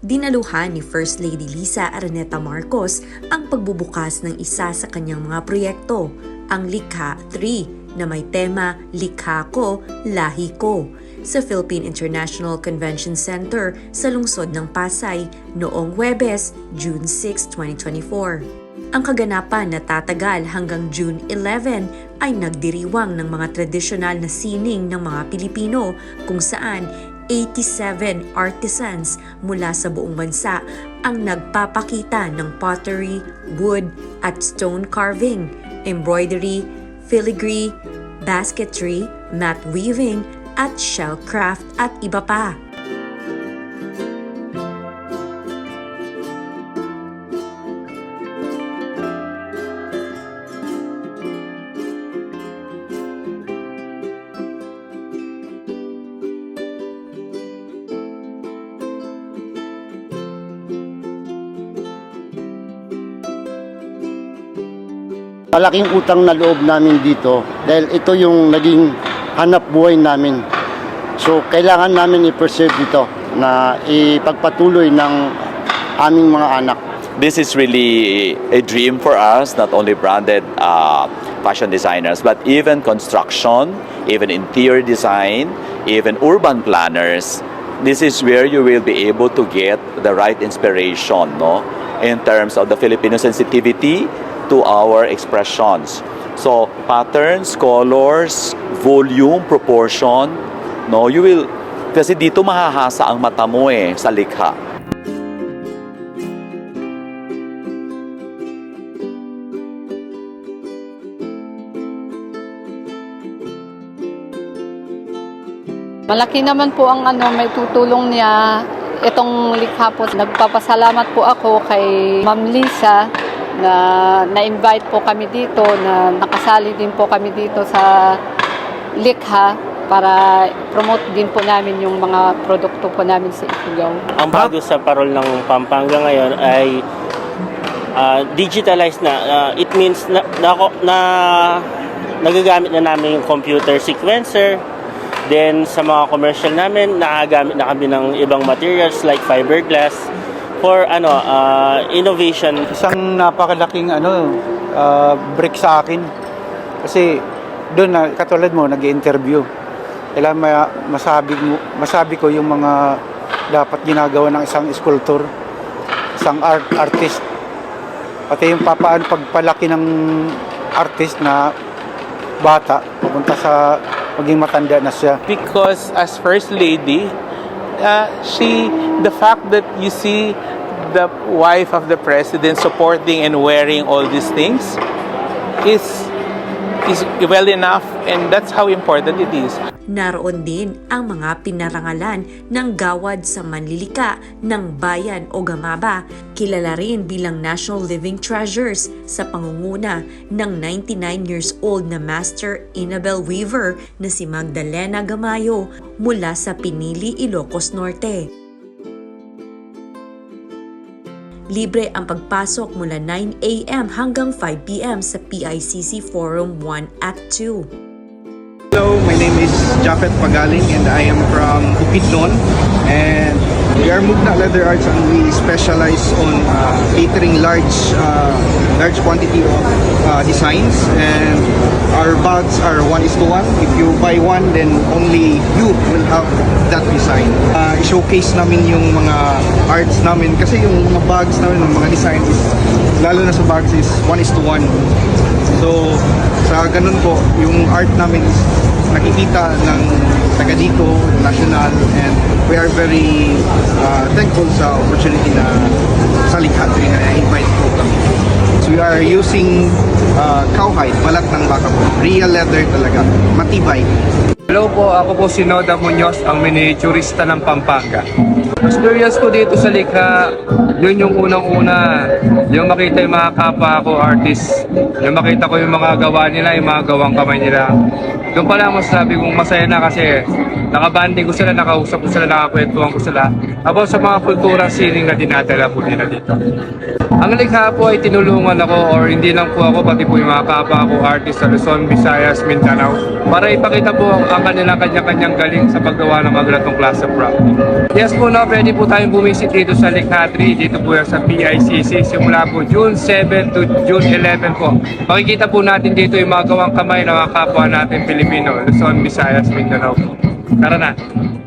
Dinaluhan ni First Lady Lisa Araneta Marcos ang pagbubukas ng isa sa kanyang mga proyekto, ang Likha 3 na may tema Likha Ko, Lahi Ko sa Philippine International Convention Center sa lungsod ng Pasay noong Huwebes, June 6, 2024. Ang kaganapan na tatagal hanggang June 11 ay nagdiriwang ng mga tradisyonal na sining ng mga Pilipino kung saan 87 artisans mula sa buong bansa ang nagpapakita ng pottery, wood at stone carving, embroidery, filigree, basketry, mat weaving at shell craft at iba pa. Malaking utang na loob namin dito dahil ito yung naging hanap buhay namin. So kailangan namin i-preserve dito na ipagpatuloy ng aming mga anak. this is really a dream for us, not only branded uh, fashion designers, but even construction, even interior design, even urban planners. This is where you will be able to get the right inspiration, no, in terms of the Filipino sensitivity to our expressions. So patterns, colors, volume, proportion, no, you will kasi dito mahahasa ang mata mo eh sa likha. Malaki naman po ang ano, may tutulong niya. Itong likha po, nagpapasalamat po ako kay Ma'am Lisa na na-invite po kami dito, na nakasali din po kami dito sa likha para promote din po namin yung mga produkto po namin sa Ifugao. Ang bago sa parol ng Pampanga ngayon ay ah, digitalized na. Ah, it means na, na, na nagagamit na namin yung computer sequencer. Then sa mga commercial namin, nagagamit na kami ng ibang materials like fiberglass for ano ah, innovation. isang napakalaking ano ah, break sa akin. Kasi doon na katulad mo nag-interview kailangan ma- masabi mo masabi ko yung mga dapat ginagawa ng isang sculptor isang art artist. Pati yung papaan pagpalaki ng artist na bata papunta sa maging matanda na siya. Because as first lady uh, she the fact that you see the wife of the president supporting and wearing all these things is is well enough and that's how important it is Naroon din ang mga pinarangalan ng gawad sa manlilika ng bayan o gamaba, kilala rin bilang National Living Treasures sa pangunguna ng 99 years old na Master Inabel Weaver na si Magdalena Gamayo mula sa Pinili, Ilocos Norte. Libre ang pagpasok mula 9 a.m. hanggang 5 p.m. sa PICC Forum 1 at 2. Hello, Japet Pagaling and I am from Bukidnon and we are Mugna Leather Arts and we specialize on uh, catering large uh, large quantity of uh, designs and our bags are one is to one. If you buy one then only you will have that design. Uh, showcase namin yung mga arts namin kasi yung mga bags namin, mga designs is lalo na sa bags is one is to one. So, sa ganun po, yung art namin is nakikita ng taga dito, national, and we are very uh, thankful sa opportunity na sa Likhatri na invite po kami. So, we are using uh, cowhide, balat ng baka po. Real leather talaga, matibay. Hello po, ako po si Noda Munoz, ang miniaturista ng Pampanga. Experience ko dito sa Likha, yun yung unang-una, yung makita yung mga kapwa ko artist, yung makita ko yung mga gawa nila, yung mga gawang kamay nila. Doon pa lang masasabi kong masaya na kasi nakabanding ko sila, nakausap ko sila, nakakwentuhan ko sila about sa mga kultura sining na dinadala po nila dito. Ang likha po ay tinulungan ako or hindi lang po ako, pati po yung mga kapwa ko artist sa Luzon, Visayas, Mindanao para ipakita po ang, ang ang kanilang kanya-kanyang galing sa paggawa ng mga ganitong klase of property. Yes po, no, pwede po tayong bumisit dito sa Likha 3, dito po sa PICC, simula po June 7 to June 11 po. Makikita po natin dito yung mga gawang kamay ng mga kapwa natin Pilipino, Luzon, Visayas, Mindanao po. Tara na!